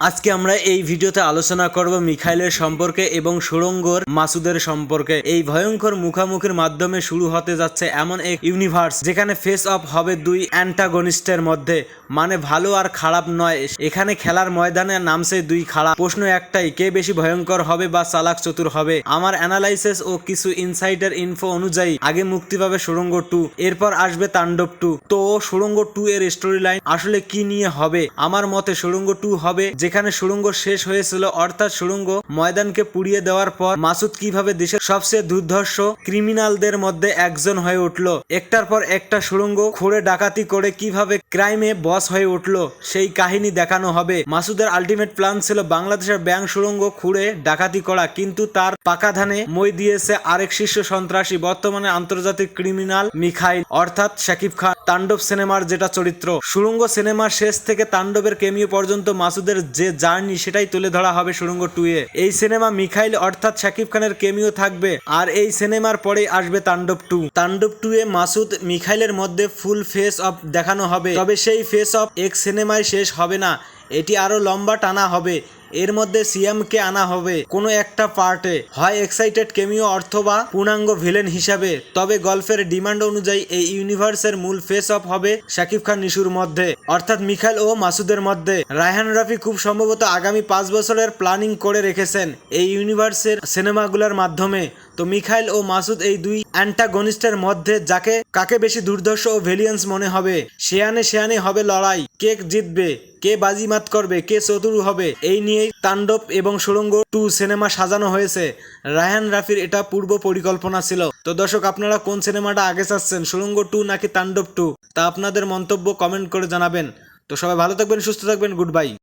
আজকে আমরা এই ভিডিওতে আলোচনা করব মিখাইলের সম্পর্কে এবং সুরঙ্গর মাসুদের সম্পর্কে। এই ভয়ঙ্কর মুখামুখির মাধ্যমে শুরু হতে যাচ্ছে এমন এক ইউনিভার্স যেখানে ফেস অফ হবে দুই অ্যান্টাগনিস্টের মধ্যে। মানে ভালো আর খারাপ নয়। এখানে খেলার ময়দানে নামছে দুই খারাপ প্রশ্ন একটাই, কে বেশি ভয়ঙ্কর হবে বা চালাক চতুর হবে? আমার অ্যানালাইসিস ও কিছু ইনসাইডার ইনফো অনুযায়ী, আগে মুক্তি পাবে সুরঙ্গ টু এরপর আসবে তাণ্ডব টু তো সুরঙ্গ টু এর স্টোরি লাইন আসলে কি নিয়ে হবে? আমার মতে সুরঙ্গ টু হবে যেখানে সুরঙ্গ শেষ হয়েছিল, অর্থাৎ সুরঙ্গ ময়দানকে পুড়িয়ে দেওয়ার পর মাসুদ কীভাবে দেশের সবচেয়ে দুর্ধর্ষ ক্রিমিনালদের মধ্যে একজন হয়ে উঠল? একটার পর একটা সুরঙ্গ খুঁড়ে ডাকাতি করে কীভাবে ক্রাইমে বস হয়ে উঠল, সেই কাহিনী দেখানো হবে। মাসুদের আলটিমেট প্ল্যান ছিল বাংলাদেশের ব্যাংক সুরঙ্গ খুঁড়ে ডাকাতি করা, কিন্তু তার পাকা ধানে মই দিয়েছে আরেক শীর্ষ সন্ত্রাসী, বর্তমানে আন্তর্জাতিক ক্রিমিনাল মিখাইল, অর্থাৎ শাকিব খান। তাণ্ডব সিনেমার যেটা চরিত্র। সুরঙ্গ সিনেমার শেষ থেকে তাণ্ডবের কেমিও পর্যন্ত মাসুদের যে জার্নি সেটাই তুলে ধরা হবে সুরঙ্গ টু এ। এই সিনেমা মিখাইল অর্থাৎ শাকিব খানের কেমিও থাকবে আর এই সিনেমার পরেই আসবে তাণ্ডব টু। তাণ্ডব টু এ মাসুদ মিখাইলের মধ্যে ফুল ফেস অফ দেখানো হবে। তবে সেই ফেস অফ এক সিনেমায় শেষ হবে না। এটি আরও লম্বা টানা হবে। এর মধ্যে সিএমকে আনা হবে কোনো একটা পার্টে। হয় এক্সাইটেড কেমিও অথবা পূর্ণাঙ্গ ভিলেন হিসাবে। তবে গল্ফের ডিমান্ড অনুযায়ী এই ইউনিভার্সের মূল ফেস অফ হবে শাকিব খান নিশুর মধ্যে। অর্থাৎ মিখাইল ও মাসুদের মধ্যে। রায়হান রাফি খুব সম্ভবত আগামী পাঁচ বছরের প্ল্যানিং করে রেখেছেন এই ইউনিভার্সের সিনেমাগুলোর মাধ্যমে। তো মিখাইল ও মাসুদ এই দুই অ্যান্টাগনিস্টের মধ্যে যাকে, কাকে বেশি দুর্ধর্ষ ও ভেলিয়েন্স মনে হবে? সেয়ানে সেয়ানে হবে লড়াই। কে জিতবে? কে বাজিমাত করবে? কে চতুর হবে? এই নিয়েই তাণ্ডব এবং সুরঙ্গ টু সিনেমা সাজানো হয়েছে। রায়হান রাফির এটা পূর্ব পরিকল্পনা ছিল। তো দর্শক, আপনারা কোন সিনেমাটা আগে চাচ্ছেন সুরঙ্গ টু নাকি তাণ্ডব টু? তা আপনাদের মন্তব্য কমেন্ট করে জানাবেন। তো সবাই ভালো থাকবেন, সুস্থ থাকবেন, গুড বাই।